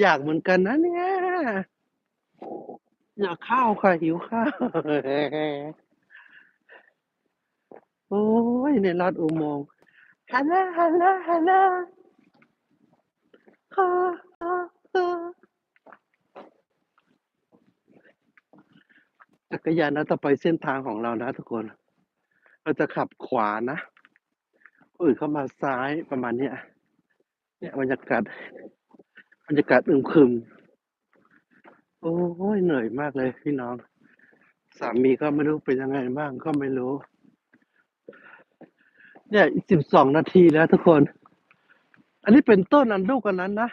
อยากเหมือนกันนะเนี่ย อยากข้าวค่ะ หิวข้าว โอ้ยในลอดอุโมงค์ฮัลโหลฮัลโหลฮัลโหลฮ่าฮ่าฮ่าจักรยานนะต่อไปเส้นทางของเรานะทุกคน เราจะขับขวานะคนอื่นเข้ามาซ้ายประมาณเนี้ยเนี่ยบรรยากาศ รรยากาศอึมครึม โอ้ยเหนื่อยมากเลยพี่น้อง สามีก็ไม่รู้เป็นยังไงบ้างก็ไม่รู้ เนี่ยอีกสิบสองนาทีแล้วทุกคน อันนี้เป็นต้นอันลูกอันนั้นนะ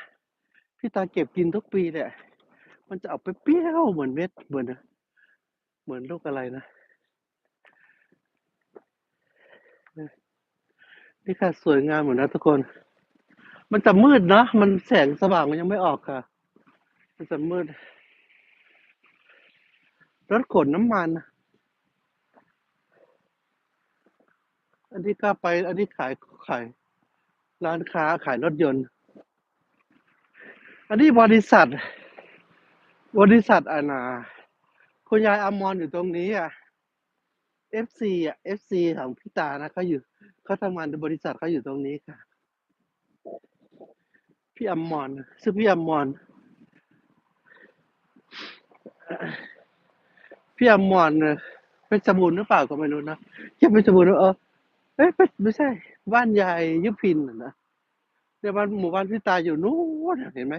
พี่ตาเก็บกินทุกปีเนี่ย มันจะออกไปเปรี้ยวเหมือนเม็ดเหมือนเหมือนลูกอะไรนะนี่ค่ะสวยงามเหมือนนะทุกคน มันจะมืดนะ มันแสงสว่างมันยังไม่ออกค่ะ มันจะมืด รถขนน้ำมัน อันนี้ก็ไป อันนี้ขายขายร้านค้าขายรถยนต์ อันนี้บริษัท บริษัทอานาคุณยายอมรอยู่ตรงนี้อะ FC อะ FC ของพี่ตานะเขาอยู่เขาทำงานในบริษัทเขาอยู่ตรงนี้ค่ะ พี่อมอรชื่อพี่อมอรพี่อมรเนี่ยเป็นสมุนหรือเปล่าก็ไม่รู้นะใช่เป็นสมุนหรือเออเอ้ยไม่ใช่ บ้านยายยุพินนะเดี๋ยวบ้านหมู่บ้านพี่ตาอยู่นู้นเห็นไหม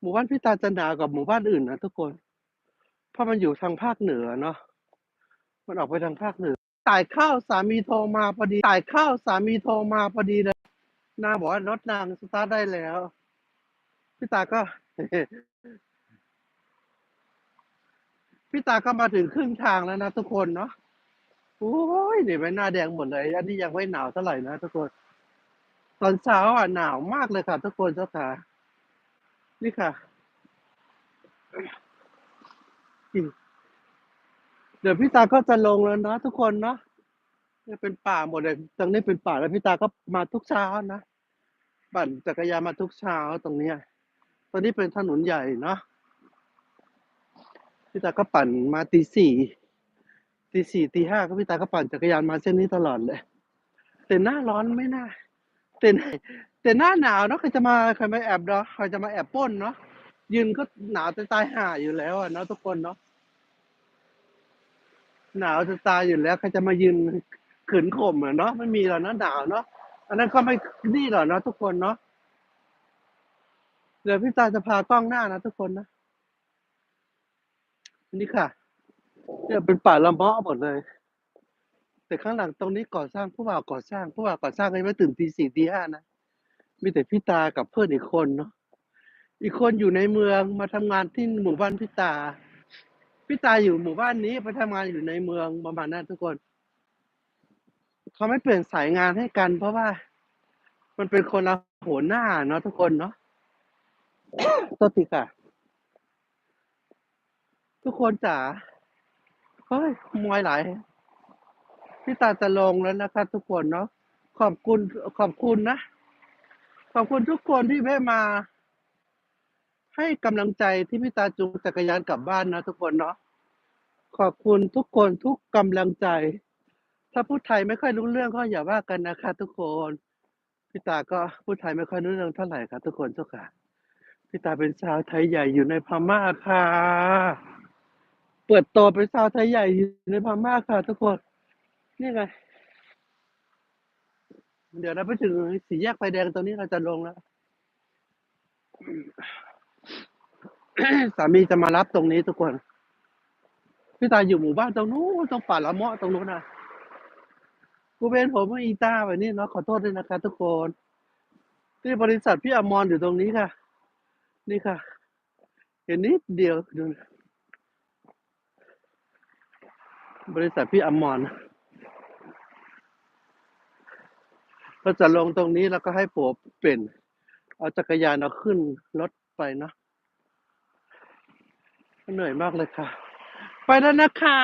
หมู่บ้านพี่ตาจะหนาวกว่าหมู่บ้านอื่นนะทุกคน เพราะมันอยู่ทางภาคเหนือเนาะมันออกไปทางภาคเหนือจ่ายข้าวสามีโทรมาพอดีจ่ายข้าวสามีโทรมาพอดีเลย นางบอกว่ารถนางสตาร์ทได้แล้ว พี่ตาก็ พี่ตาก็มาถึงครึ่งทางแล้วนะทุกคนเนาะโอ้ยเนี่ไม่หน้าแดงหมดเลยอันนี้ยังไม่หนาวเท่าไหร่นะทุกคน ตอนเช้าอะหนาวมากเลยค่ะ ทุกคนเจ้าค่ะนี่ค่ะเดี๋ยวพี่ตาก็จะลงแล้วนะทุกคนเนาะเนี่ยเป็นป่าหมดเลยตรงนี้เป็นป่าแล้วพี่ตาก็มาทุกเช้านะ ปั่นจักรยานมาทุกเช้าตรงเนี้ยตอนนี้เป็นถนนใหญ่เนาะพี่ตาก็ปั่นมาตีสี่ตีสี่ตีห้าก็พี่ตาก็ปั่นจักรยานมาเส้นนี้ตลอดเลย แต่หน้าร้อนไม่น่าแต่แต่หน้าหนาวเนาะใครจะมาใครมาแอบเนาะใครจะมาแอบป้นเนาะยืนก็หนาวจะตายห่าอยู่แล้วอะเนาะทุกคนเนาะหนาวจะตายอยู่แล้วใครจะมายืนขืนข่มอะเนาะไม่มีหรอกนะหนาวเนาะ อันนั้นก็ไม่นี่หรอกนะทุกคนเนาะเดี๋ยวพี่ตาจะพากล้องหน้านะทุกคนนะนี่ค่ะเนี่ยเป็นป่าละเมาะหมดเลย แต่ข้างหลังตรงนี้ก่อสร้างผู้บ่าวก่อสร้างผู้บ่าวก่อสร้างยังไม่ตื่นตีสี่ตีห้านะมีแต่พี่ตากับเพื่อนอีกคนเนาะอีกคนอยู่ในเมืองมาทำงานที่หมู่บ้านพี่ตาพี่ตาอยู่หมู่บ้านนี้ไปทำงานอยู่ในเมืองประมาณนั้นทุกคน เขาไม่เปลี่ยนสายงานให้กัน เพราะว่ามันเป็นคนละโหนหน้าเนาะทุกคนเนาะตัวติค่ะ ทุกคนจ๋าเฮ้ยมวยไหลายพี่ตาจะลงแล้วนะคะทุกคนเนาะขอบคุณขอบคุณนะ ขอบคุณทุกคนที่แวะมา ให้กำลังใจที่พี่ตาจูงจักรยานกลับบ้านนะทุกคนเนาะขอบคุณทุกคนทุกกำลังใจ ถ้าพูดไทยไม่ค่อยรู้เรื่องก็อย่าว่ากันนะคะทุกคนพี่ตาก็พูดไทยไม่ค่อยรู้เรื่องเท่าไหร่ครับทุกคนเจ้าค่ะพี่ตาเป็นสาวไทยใหญ่อยู่ในพม่าค่ะเปิดตัวเป็นสาวไทยใหญ่อยู่ในพม่าค่ะทุกคนนี่ไงเดี๋ยวเราไปถึงสี่แยกไฟแดงตรงนี้เราจะลงแล้วสามีจะมารับตรงนี้ทุกคนพี่ตาอยู่หมู่บ้านตรงนู้นตรงป่าละเมาะตรงนู้นนะ กูเป็นผมอีตาแบบนี้เนาะขอโทษด้วยนะคะทุกคนที่บริษัทพี่อมรอยู่ตรงนี้ค่ะ นี่ค่ะ เห็นนิดเดียวดูบริษัทพี่อมรเราจะลงตรงนี้แล้วก็ให้ผัวเปลี่ยนเอาจักรยานเอาขึ้นรถไปเนาะเหนื่อยมากเลยค่ะ ไปแล้วนะคะ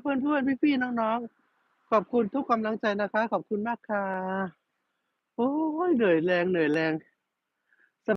เพื่อนเพื่อนพี่พี่ๆน้องๆ ขอบคุณทุกกำลังใจนะคะ ขอบคุณมากค่ะ โอ้ยเหนื่อยแรงเหนื่อยแรง